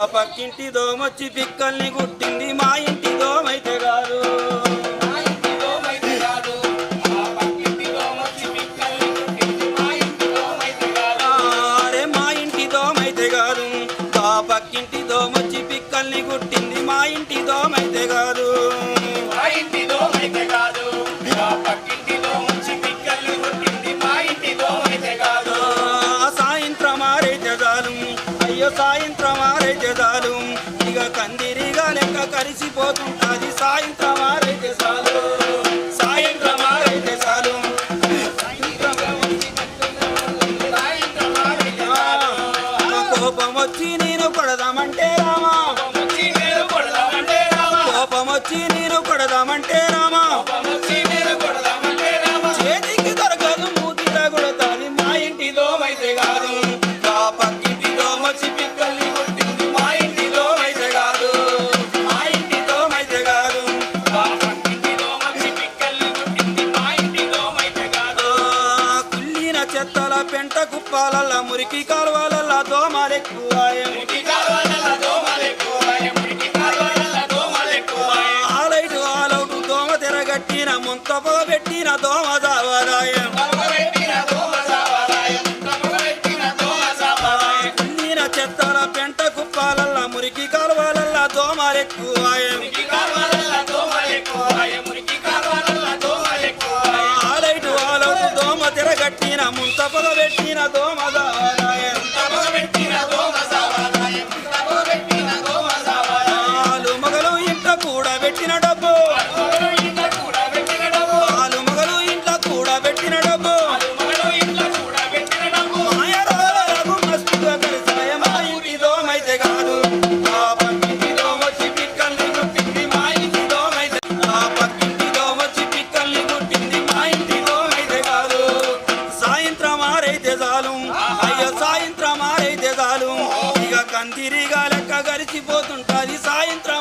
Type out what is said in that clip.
పక్కింటి దోమొచ్చి పిక్కల్ని గుట్టింది మా ఇంటి దోమైతే కాదు అరే మా ఇంటి దోమైతే కాదు ఆ పక్కింటి దోమొచ్చి పిక్కల్ని గుట్టింది మా ఇంటి దోమైతే కాదు ఆ అయ్యో సాయంత్రం ఆరైతే చాలు ఇక కందిరిగా లెక్క కలిసిపోతుంటది సాయంత్రం ఆరైతే చాలు సాయంత్రం ఆరైతే చాలు ఆ, కోపం వచ్చి నేను కొడదామంటే రామా. కోపం వచ్చి నేను కొడదామంటే రామా. చేతికి దొరకదు మూతిగా కొడతాది మా ఇంటి దోమైతే కాదు. పెంట కుప్పాలల్ల మురికి కాలువలల్ల దోమలెక్కువాయే. ఆలైటు ఆలౌటు దోమ తెరగట్టిన ముంతపో పెట్టిన దోమ దావదాయం కుళ్ళిన చెత్తల పెంట కుప్పాలల్ల మురికి కాలువలల్ల దోమలెక్కువాయం. తెరగట్టిన ముంతపో పెట్టిన దోమ దావదాయం ఆలు మగలు ఇంట కూడా పెట్టిన డబ్బు. ఆలు మగలు ఇంట కూడా పెట్టిన డబ్బు. సాయంత్రం చాలు. అయ్య సాయంత్రం ఆరైతే చాలు. ఇక కంతిరిగా లెక్క గడిచిపోతుంటది. సాయంత్రం